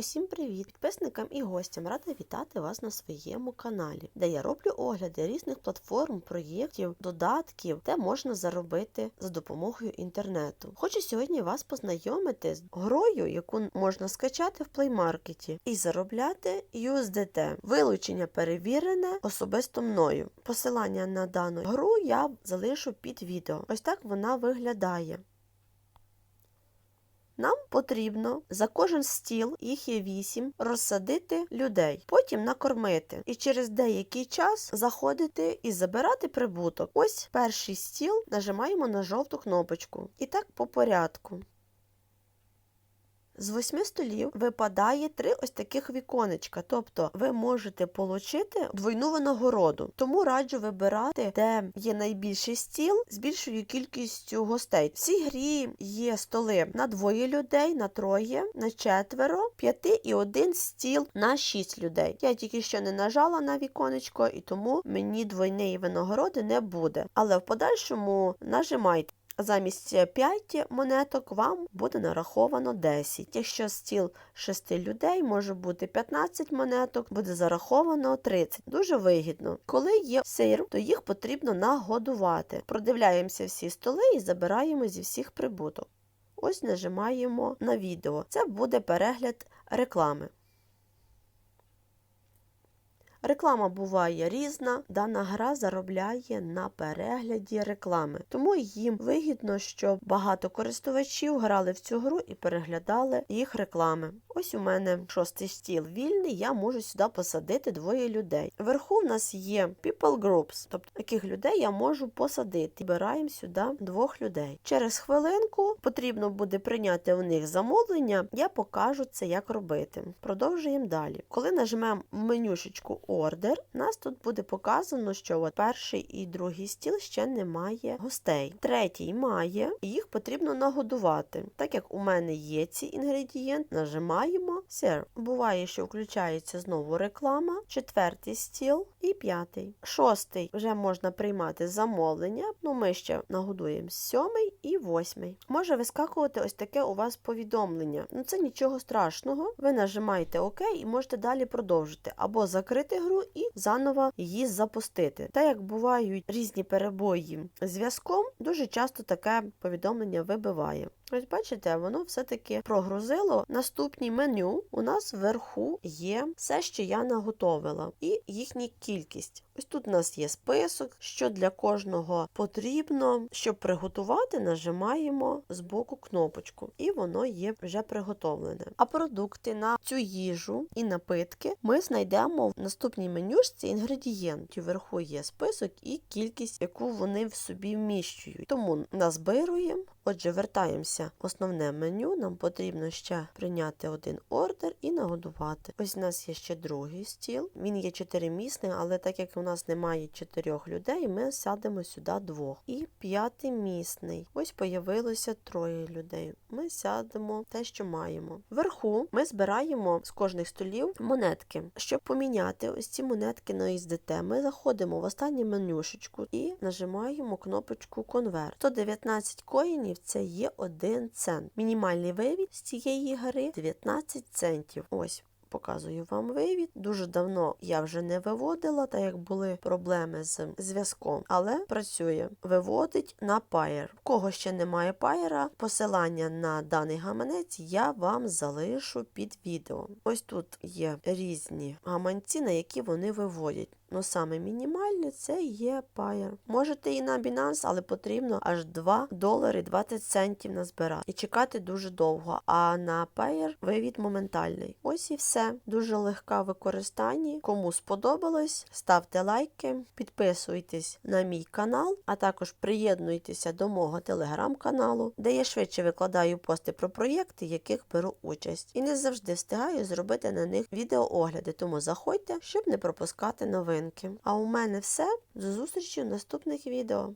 Усім привіт! Підписникам і гостям рада вітати вас на своєму каналі, де я роблю огляди різних платформ, проєктів, додатків, де можна заробити за допомогою інтернету. Хочу сьогодні вас познайомити з грою, яку можна скачати в Market і заробляти USDT. Вилучення перевірене особисто мною. Посилання на дану гру я залишу під відео. Ось так вона виглядає. Нам потрібно за кожен стіл, їх є вісім, розсадити людей, потім накормити. І через деякий час заходити і забирати прибуток. Ось перший стіл нажимаємо на жовту кнопочку. І так по порядку. З восьми столів випадає три ось таких віконечка, тобто ви можете отримати двойну винагороду. Тому раджу вибирати, де є найбільший стіл з більшою кількістю гостей. В цій грі є столи на двоє людей, на троє, на четверо, п'яти і один стіл на шість людей. Я тільки що не нажала на віконечко, і тому мені двойної винагороди не буде. Але в подальшому нажимайте. Замість 5 монеток вам буде нараховано 10. Якщо стіл 6 людей, може бути 15 монеток, буде зараховано 30. Дуже вигідно. Коли є сир, то їх потрібно нагодувати. Продивляємося всі столи і забираємо зі всіх прибуток. Ось нажимаємо на відео. Це буде перегляд реклами. Реклама буває різна, дана гра заробляє на перегляді реклами. Тому їм вигідно, щоб багато користувачів грали в цю гру і переглядали їх реклами. Ось у мене шостий стіл вільний, я можу сюди посадити двоє людей. Вверху в нас є people groups, тобто таких людей я можу посадити. Збираємо сюди двох людей. Через хвилинку потрібно буде прийняти у них замовлення, я покажу це, як робити. Продовжуємо далі. Коли нажмемо менюшечку ордер, нас тут буде показано, що от перший і другий стіл ще немає гостей. Третій має, і їх потрібно нагодувати. Так як у мене є ці інгредієнти, нажимаємо Serve. Буває, що включається знову реклама, четвертий стіл і п'ятий. Шостий вже можна приймати замовлення. Ну, ми ще нагодуємо сьомий і восьмий. Може вискакувати ось таке у вас повідомлення. Ну це нічого страшного. Ви нажимаєте ОК і можете далі продовжити або закрити гру і заново її запустити. Та як бувають різні перебої зв'язком, дуже часто таке повідомлення вибиває. Ось бачите, воно все-таки прогрузило. Наступні меню у нас вверху є все, що я наготовила, і їхня кількість. Ось тут у нас є список, що для кожного потрібно. Щоб приготувати, нажимаємо з боку кнопочку, і воно є вже приготовлене. А продукти на цю їжу і напитки ми знайдемо в наступній менюшці інгредієнтів. Вверху є список і кількість, яку вони в собі вміщують. Тому назбируємо. Отже, вертаємося в основне меню. Нам потрібно ще прийняти один ордер і нагодувати. Ось у нас є ще другий стіл. Він є чотиримісний, але так як у нас немає чотирьох людей, ми сядемо сюди двох. І п'ятимісний. Ось появилося троє людей. Ми сядемо те, що маємо. Вверху ми збираємо з кожних столів монетки. Щоб поміняти ось ці монетки на USDT, ми заходимо в останню менюшечку і нажимаємо кнопочку Конверт. 119 коїнів це є 1 цент. Мінімальний вивід з цієї гри 19 центів. Ось. Показую вам вивід. Дуже давно я вже не виводила, так як були проблеми з зв'язком, але працює. Виводить на Payer. В кого ще немає Payer, посилання на даний гаманець я вам залишу під відео. Ось тут є різні гаманці, на які вони виводять. Ну, саме мінімальне це є Payer. Можете і на Binance, але потрібно аж 2 долари 20 центів назбирати. І чекати дуже довго. А на Payer вивід моментальний. Ось і все. Дуже легка в використанні. Кому сподобалось, ставте лайки, підписуйтесь на мій канал, а також приєднуйтеся до мого телеграм-каналу, де я швидше викладаю пости про проєкти, в яких беру участь. І не завжди встигаю зробити на них відеоогляди, тому заходьте, щоб не пропускати новини. А у мене все. До зустрічі в наступних відео.